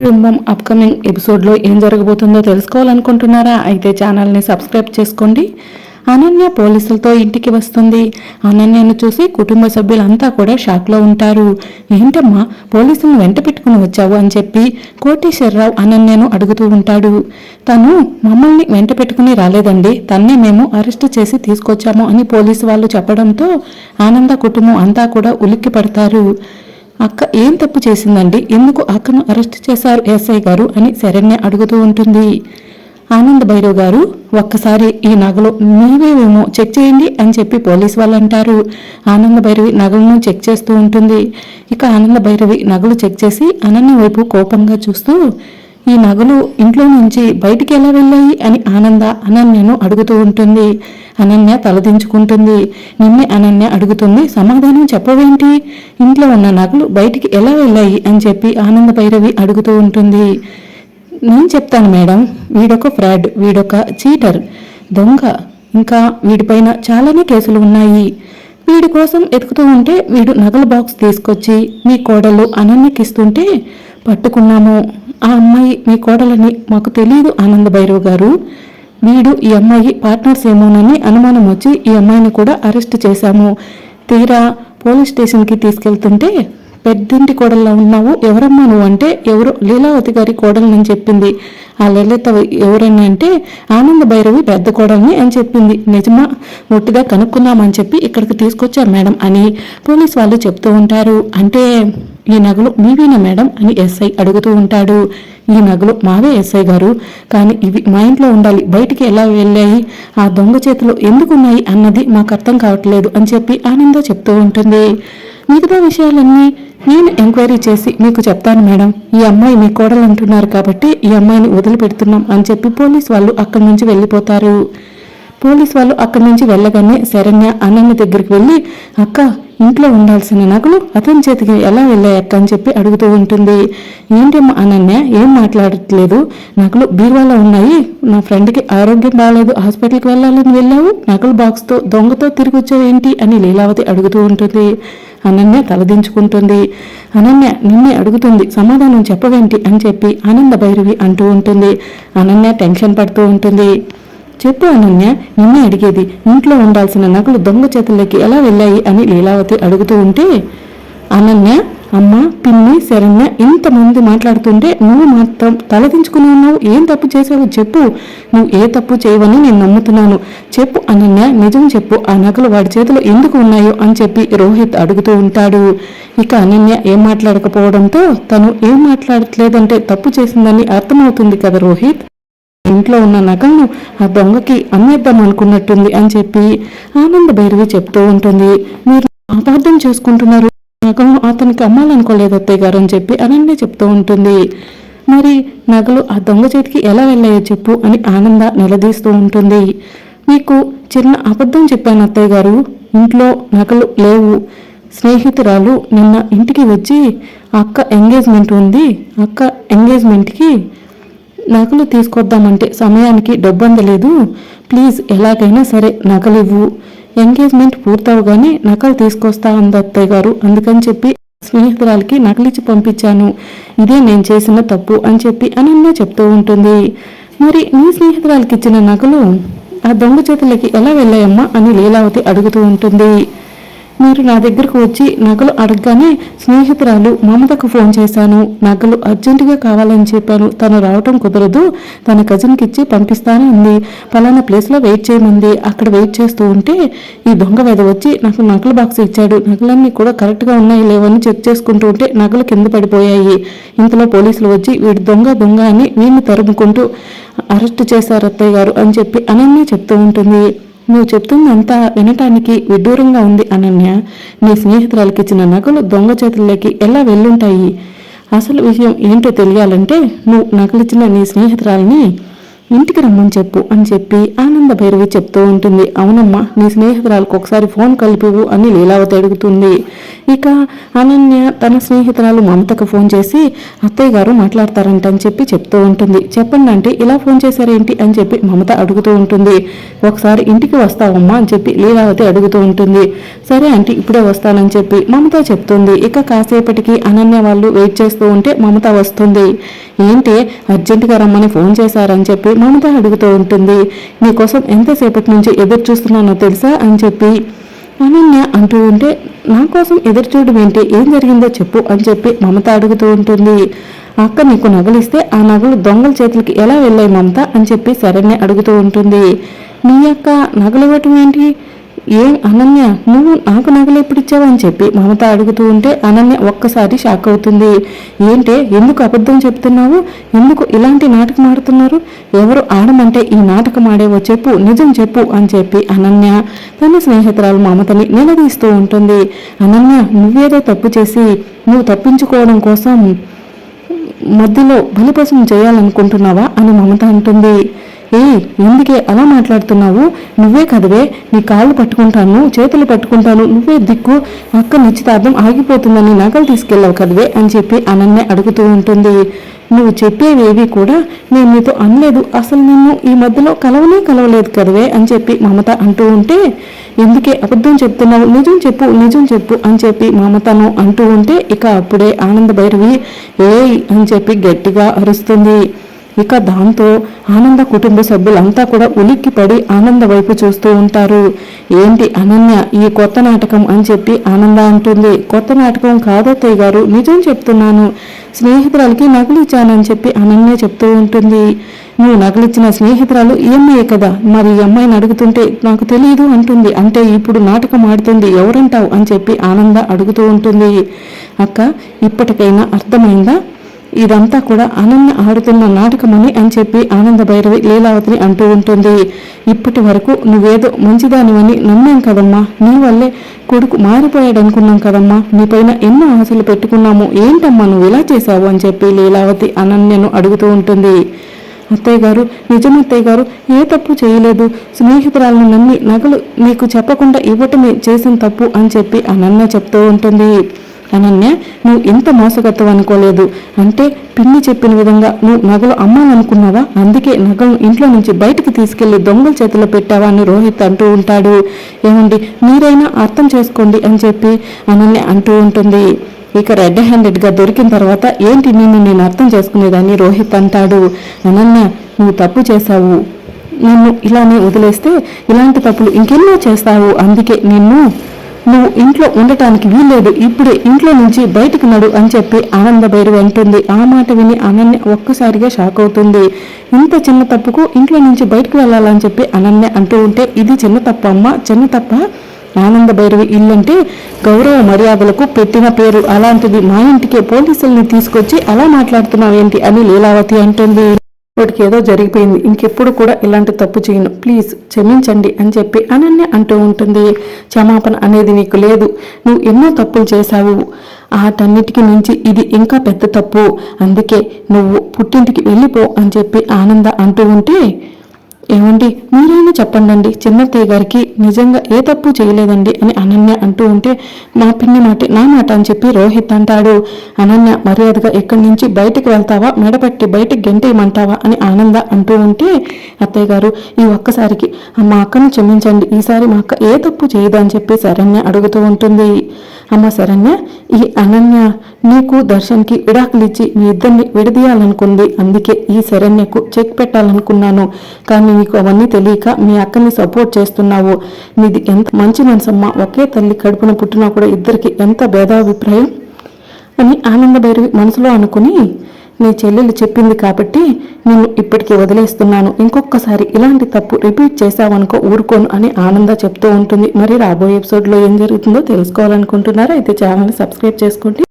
కుటుంబం అప్కమింగ్ ఎపిసోడ్లో ఏం జరగబోతుందో తెలుసుకోవాలనుకుంటున్నారా? అయితే ఛానల్ని సబ్స్క్రైబ్ చేసుకోండి. అనన్య పోలీసులతో ఇంటికి వస్తుంది. అనన్యను చూసి కుటుంబ సభ్యులంతా కూడా షాక్లో ఉంటారు. ఏంటమ్మా పోలీసులను వెంట పెట్టుకుని వచ్చావు? అని చెప్పి కోటేశ్వరరావు అనన్యను అడుగుతూ ఉంటాడు. తను మమ్మల్ని వెంట పెట్టుకుని రాలేదండి. తన్నే మేము అరెస్ట్ చేసి తీసుకొచ్చాము అని పోలీసు వాళ్ళు చెప్పడంతో ఆనంద కుటుంబం అంతా కూడా ఉలిక్కి పడతారు అక్క ఏం తప్పు చేసిందండి? ఎందుకు అక్కను అరెస్ట్ చేశారు ఎస్ఐ గారు అని శరణ్య అడుగుతూ ఉంటుంది. ఆనంద్ భైరవ్ గారు ఒక్కసారి ఈ నగలు మీవేమో చెక్ చేయండి అని చెప్పి పోలీస్ వాళ్ళు అంటారు ఆనంద భైరవి నగలను చెక్ చేస్తూ ఉంటుంది. ఇక ఆనంద భైరవి నగలు చెక్ చేసి అనన్య వైపు కోపంగా చూస్తూ ఈ నగలు ఇంట్లో నుంచి బయటికి ఎలా వెళ్ళాయి అని ఆనంద అనన్యను అడుగుతూ ఉంటుంది. అనన్య తలదించుకుంటుంది. నిన్నే అనన్య అడుగుతుంది సమాధానం చెప్పవేంటి? ఇంట్లో ఉన్న నగలు బయటికి ఎలా వెళ్ళాయి? అని చెప్పి ఆనంద భైరవి అడుగుతూ ఉంటుంది. నేను చెప్తాను మేడం వీడొక ఫ్రాడ్ వీడొక చీటర్. దొంగ. ఇంకా వీడిపైన చాలానే కేసులు ఉన్నాయి. వీడి కోసం ఎతుకుతూ ఉంటే వీడు నగల బాక్స్ తీసుకొచ్చి మీ కోడలు అనన్యకిస్తుంటే పట్టుకున్నాము. ఆ అమ్మాయి మీ కోడలని మాకు తెలియదు ఆనంద భైరవ్ గారు. వీడు ఈ అమ్మాయి పార్ట్నర్స్ ఏమోనని అనుమానం వచ్చి ఈ అమ్మాయిని కూడా అరెస్ట్ చేశాము. తీరా పోలీస్ స్టేషన్కి తీసుకెళ్తుంటే పెద్దింటి కోడల్లో ఉన్నావు? ఎవరమ్మా నువ్వు అంటే? ఎవరు? లీలావతి గారి కోడలని చెప్పింది. ఆ లలిత ఎవరని అంటే ఆనంద భైరవి పెద్ద కోడల్ని అని చెప్పింది. నిజమా? ఒట్టిగా కనుక్కుందామని చెప్పి ఇక్కడికి తీసుకొచ్చారు మేడం అని పోలీస్ వాళ్ళు చెప్తూ ఉంటారు. అంటే ఈ నగలు మీవేనా మేడం? అని ఎస్ఐ అడుగుతూ ఉంటాడు. ఈ నగలు మావే ఎస్ఐ గారు. కానీ ఇవి మా ఇంట్లో ఉండాలి. బయటికి ఎలా వెళ్ళాయి? ఆ దొంగ చేతిలో ఎందుకు ఉన్నాయి అన్నది మాకు అర్థం కావట్లేదు అని చెప్పి ఆనంద చెప్తూ ఉంటుంది. మిగతా విషయాలన్నీ నేను ఎంక్వైరీ చేసి మీకు చెప్తాను మేడం. ఈ అమ్మాయి మీ కోడలు అంటున్నారు కాబట్టి ఈ అమ్మాయిని వదిలిపెడుతున్నాం అని చెప్పి పోలీస్ వాళ్ళు అక్కడి నుంచి వెళ్ళిపోతారు. పోలీస్ వాళ్ళు అక్కడి నుంచి వెళ్ళగానే శరణ్య అన్నన్న దగ్గరికి వెళ్ళి అక్క ఇంట్లో ఉండాల్సిన నగలు అతని చేతికి ఎలా వెళ్ళాయక్క అని చెప్పి అడుగుతూ ఉంటుంది. ఏంటమ్మా అనన్య ఏం మాట్లాడట్లేదు? నగలు బీరువాలో ఉన్నాయి. నా ఫ్రెండ్కి ఆరోగ్యం బాగాలేదు హాస్పిటల్కి వెళ్ళాలని వెళ్ళావు? నగలు బాక్స్తో దొంగతో తిరిగి వచ్చావు ఏంటి అని లీలావతి అడుగుతూ ఉంటుంది. అనన్య తలదించుకుంటుంది అనన్య నిన్నే అడుగుతుంది సమాధానం చెప్పవేంటి? అని చెప్పి ఆనంద భైరవి అంటూ ఉంటుంది. అనన్య టెన్షన్ పడుతూ ఉంటుంది. చెప్పు అనన్య నిన్నే అడిగేది. ఇంట్లో ఉండాల్సిన నగలు దొంగ చేతుల్లోకి ఎలా వెళ్ళాయి అని లీలావతి అడుగుతూ ఉంటే అనన్య అమ్మ పిన్ని శరణ్య ఇంతమంది మాట్లాడుతుంటే నువ్వు మాత్రం తలదించుకుని ఉన్నావు. ఏం తప్పు చేసావు చెప్పు. నువ్వు ఏ తప్పు చేయవని నేను నమ్ముతున్నాను. చెప్పు అనన్య నిజం చెప్పు. ఆ నగలు వాడి చేతిలో ఎందుకు ఉన్నాయో అని చెప్పి రోహిత్ అడుగుతూ ఉంటాడు. ఇక అనన్య ఏం మాట్లాడకపోవడంతో తను ఏం మాట్లాడట్లేదంటే తప్పు చేసిందని అర్థమవుతుంది కదా రోహిత్? ఇంట్లో ఉన్న నగలను ఆ దొంగకి అమ్మేద్దాం అనుకున్నట్టుంది అని చెప్పి ఆనంద భైరవి చెప్తూ ఉంటుంది. మీరు అపార్థం చేసుకుంటున్నారు. నగను అతనికి అమ్మాలనుకోలేదు అత్తయ్య గారు అని చెప్పి అనన్య చెప్తూ ఉంటుంది. మరి నగలు ఆ దొంగ చేతికి ఎలా వెళ్ళాయో చెప్పు అని ఆనంద నిలదీస్తూ ఉంటుంది. మీకు చిన్న అబద్ధం చెప్పాను అత్తయ్య గారు. ఇంట్లో నగలు లేవు. స్నేహితురాలు నిన్న ఇంటికి వచ్చి అక్క ఎంగేజ్మెంట్ ఉంది. అక్క ఎంగేజ్మెంట్కి నగలు తీసుకొద్దామంటే సమయానికి డబ్బు అందలేదు ప్లీజ్ ఎలాగైనా సరే నగలివ్వు. ఎంగేజ్మెంట్ పూర్తవగానే నకలు తీసుకొస్తా అంది అత్తయ్య గారు. అందుకని చెప్పి స్నేహితురాలకి నకలిచ్చి పంపించాను. ఇదే నేను చేసిన తప్పు అని చెప్పి అనన్య చెప్తూ ఉంటుంది. మరి నీ స్నేహితురాలకి ఇచ్చిన నగలు ఆ దొంగ చేతులకి ఎలా వెళ్ళాయమ్మా అని లీలావతి అడుగుతూ ఉంటుంది. మీరు నా దగ్గరకు వచ్చి నగలు అడగగానే స్నేహితురాలు మమతకు ఫోన్ చేశాను. నగలు అర్జెంటుగా కావాలని చెప్పాను. తను రావటం కుదరదు. తన కజిన్కి ఇచ్చి పంపిస్తాను ఉంది. పలానా ప్లేస్లో వెయిట్ చేయమంది. అక్కడ వెయిట్ చేస్తూ ఉంటే ఈ దొంగ వెద వచ్చి నాకు నగల బాక్స్ ఇచ్చాడు. నగలన్నీ కూడా కరెక్ట్గా ఉన్నాయి. లేవని చెక్ చేసుకుంటూ ఉంటే నగలు కింద పడిపోయాయి. ఇంతలో పోలీసులు వచ్చి వీడు దొంగ దొంగ అని వీడిని తరుముకుంటూ అరెస్ట్ చేశారు అత్తయ్య గారు అని చెప్పి అనన్య చెప్తూ ఉంటుంది. నువ్వు చెప్తుందంతా వినటానికి విడ్డూరంగా ఉంది అనన్య. నీ స్నేహితురాలకి ఇచ్చిన నగలు దొంగ చేతుల్లోకి ఎలా వెళ్ళుంటాయి? అసలు విషయం ఏంటో తెలియాలంటే నువ్వు నగలిచ్చిన నీ స్నేహితురాలని ఇంటికి రమ్మని చెప్పు అని చెప్పి ఆనంద భైరవి చెప్తూ ఉంటుంది. అవునమ్మా నీ స్నేహితురాలకు ఒకసారి ఫోన్ కలిపివు అని లీలావతి అడుగుతుంది. ఇక అనన్య తన స్నేహితురాలు మమతకు ఫోన్ చేసి అత్తయ్య గారు మాట్లాడతారంట అని చెప్పి చెప్తూ ఉంటుంది. చెప్పండి అంటే ఇలా ఫోన్ చేశారేంటి అని చెప్పి మమత అడుగుతూ ఉంటుంది. ఒకసారి ఇంటికి వస్తావమ్మా అని చెప్పి లీలావతి అడుగుతూ ఉంటుంది. సరే అంటే ఇప్పుడే వస్తానని చెప్పి మమత చెప్తుంది. ఇక కాసేపటికి అనన్య వాళ్ళు వెయిట్ చేస్తూ ఉంటే మమత వస్తుంది. ఏంటి అర్జెంటుగా రమ్మని ఫోన్ చేశారని చెప్పి మమత అడుగుతూ ఉంటుంది నీకోసం ఎంతసేపటి నుంచి ఎదురు చూస్తున్నానో తెలుసా? అని చెప్పి అనన్య అంటూ ఉంటే నా కోసం ఎదురు చూడడం ఏంటి? ఏం జరిగిందో చెప్పు అని చెప్పి మమత అడుగుతూ ఉంటుంది. అక్క నీకు నగలిస్తే ఆ నగలు దొంగల చేతులకి ఎలా వెళ్ళాయి మమత? అని చెప్పి శరణ్య అడుగుతూ ఉంటుంది. నీ యొక్క నగలు ఇవ్వటం ఏంటి? ఏం అనన్య నువ్వు నాకు నగలు ఎప్పుడు ఇచ్చావని చెప్పి మమత అడుగుతూ ఉంటే అనన్య ఒక్కసారి షాక్ అవుతుంది. ఏంటే ఎందుకు అబద్ధం చెప్తున్నావు? ఎందుకు ఇలాంటి నాటకం ఆడుతున్నారు? ఎవరు ఆడమంటే ఈ నాటకం ఆడేవో చెప్పు నిజం చెప్పు అని చెప్పి అనన్య తన స్నేహితురాలు మమతని నిలదీస్తూ ఉంటుంది. అనన్య నువ్వేదో తప్పు చేసి నువ్వు తప్పించుకోవడం కోసం మధ్యలో బలిపశం చేయాలనుకుంటున్నావా? అని మమత అంటుంది. ఏ ఎందుకే అలా మాట్లాడుతున్నావు? నువ్వే కదవే నీ కాళ్ళు పట్టుకుంటాను చేతులు పట్టుకుంటాను నువ్వే దిక్కు అక్క నిశ్చితార్థం ఆగిపోతుందని నగలు తీసుకెళ్ళావు కదవే అని చెప్పి అనన్య అడుగుతూ ఉంటుంది. నువ్వు చెప్పేవేవి కూడా నేను నీతో అనలేదు అసలు నిన్ను ఈ మధ్యలో కలవనే కలవలేదు కదవే అని చెప్పి మమత అంటూ ఉంటే ఎందుకే అబద్ధం చెప్తున్నావు? నిజం చెప్పు నిజం చెప్పు అని చెప్పి మమతను అంటూ ఉంటే ఇక అప్పుడే ఆనంద భైరవి ఏయ్ అని చెప్పి గట్టిగా అరుస్తుంది. ఇక దాంతో ఆనంద కుటుంబ సభ్యులంతా కూడా ఉలిక్కిపడి ఆనంద వైపు చూస్తూ ఉంటారు. ఏంటి అనన్య ఈ కొత్త నాటకం అని చెప్పి ఆనంద అంటుంది. కొత్త నాటకం కాదత్తయ్య గారు నిజం చెప్తున్నాను. స్నేహితురాలకి నగలిచ్చానని చెప్పి అనన్య చెప్తూ ఉంటుంది. నువ్వు నగలిచ్చిన స్నేహితురాలు ఈ అమ్మాయే కదా? మరి ఈ అమ్మాయిని అడుగుతుంటే నాకు తెలియదు అంటుంది. అంటే ఇప్పుడు నాటకం ఆడుతుంది ఎవరంటావు అని చెప్పి ఆనంద అడుగుతూ ఉంటుంది. అక్క ఇప్పటికైనా అర్థమైందా? ఇదంతా కూడా అనన్య ఆడుతున్న నాటకమని అని చెప్పి ఆనంద భైరవి లీలావతిని అంటూ ఉంటుంది. ఇప్పటి వరకు నువ్వేదో మంచిదానివని నమ్మాం కదమ్మా. నీ వల్లే కొడుకు మారిపోయాడు అనుకున్నాం కదమ్మా నీపైన ఎన్నో ఆశలు పెట్టుకున్నాము. ఏంటమ్మా నువ్వు ఇలా చేశావు అని చెప్పి లీలావతి అనన్యను అడుగుతూ ఉంటుంది. అత్తయ్య గారు నిజం అత్తయ్య గారు ఏ తప్పు చేయలేదు. స్నేహితురాలను నమ్మి నగలు నీకు చెప్పకుండా ఇవ్వటమే చేసిన తప్పు అని చెప్పి అనన్య చెప్తూ ఉంటుంది. అనన్య నువ్వు ఇంత మోసగత్తవు అనుకోలేదు. అంటే పిన్ని చెప్పిన విధంగా నువ్వు నగలు అమ్మాలనుకున్నావా? అందుకే నగలు ఇంట్లో నుంచి బయటకు తీసుకెళ్ళి దొంగల చేతిలో పెట్టావా? అని రోహిత్ అంటూ ఉంటాడు. ఏమండి మీరైనా అర్థం చేసుకోండి అని చెప్పి అనన్య అంటూ ఉంటుంది. ఇక రెడ్ హ్యాండెడ్గా దొరికిన తర్వాత ఏంటి నిన్ను నేను అర్థం చేసుకునేదాన్ని? రోహిత్ అంటాడు. అనన్య నువ్వు తప్పు చేశావు. నిన్ను ఇలానే వదిలేస్తే ఇలాంటి తప్పులు ఇంకెన్నో చేస్తావు. అందుకే నిన్ను నువ్వు ఇంట్లో ఉండటానికి వీల్లేదు ఇప్పుడే ఇంట్లో నుంచి బయటకు నడు అని చెప్పి ఆనంద భైరవి అంటుంది. ఆ మాట విని అనన్య ఒక్కసారిగా షాక్ అవుతుంది. ఇంత చిన్న తప్పుకు ఇంట్లో నుంచి బయటకు వెళ్ళాలని చెప్పి అనన్య అంటూ ఉంటే ఇది చిన్న తప్ప అమ్మ చిన్న తప్ప ఆనంద భైరవి ఇల్లంటే గౌరవ మర్యాదలకు పెట్టిన పేరు. అలాంటిది మా ఇంటికే పోలీసుల్ని తీసుకొచ్చి అలా మాట్లాడుతున్నావేంటి అని లీలావతి అంటుంది. వాడికి ఏదో జరిగిపోయింది. ఇంకెప్పుడు కూడా ఇలాంటి తప్పు చేయను. ప్లీజ్ క్షమించండి అని చెప్పి అనన్య అంటూ ఉంటుంది. క్షమాపణ అనేది నీకు లేదు. నువ్వు ఎన్నో తప్పులు చేశావు. ఆటన్నిటికి మించి ఇది ఇంకా పెద్ద తప్పు. అందుకే నువ్వు పుట్టింటికి వెళ్ళిపో అని చెప్పి ఆనంద అంటూ ఉంటే ఏమండి? మీరైనా చెప్పండి చిన్నత్తయ్య గారికి నిజంగా ఏ తప్పు చేయలేదండి అని అనన్య అంటూ ఉంటే నా పిన్ని మాట నా మాట అని చెప్పి రోహిత్ అంటాడు. అనన్య మర్యాదగా ఇక్కడి నుంచి బయటకు వెళ్తావా? మెడపెట్టి బయటకు గెంటేయమంటావా? అని ఆనంద అంటూ ఉంటే అత్తయ్య గారు ఈ ఒక్కసారికి మా అక్కను క్షమించండి. ఈసారి మా అక్క ఏ తప్పు చేయదు అని చెప్పి శరణ్య అడుగుతూ ఉంటుంది. అమ్మ శరణ్య ఈ అనన్య నీకు దర్శన్కి విడాకులిచ్చి మీ ఇద్దరిని విడదీయాలనుకుంది. అందుకే ఈ శరణ్యకు చెక్ పెట్టాలనుకున్నాను. కానీ నీకు అవన్నీ తెలియక మీ అక్కని సపోర్ట్ చేస్తున్నావు. నీది ఎంత మంచి మనసమ్మ. ఒకే తల్లి కడుపున పుట్టినా కూడా ఇద్దరికి ఎంత భేదాభిప్రాయం? అని ఆనందభైరవి మనసులో అనుకుని నీ చెల్లెలు చెప్పింది కాబట్టి నేను ఇప్పటికీ వదిలేస్తున్నాను. ఇంకొకసారి ఇలాంటి తప్పు రిపీట్ చేశావనుకో ఊరుకోను అని ఆనంద చెప్తూ ఉంటుంది. మరి రాబోయే ఎపిసోడ్లో ఏం జరుగుతుందో తెలుసుకోవాలనుకుంటున్నారా? అయితే ఛానల్ని సబ్స్క్రైబ్ చేసుకోండి.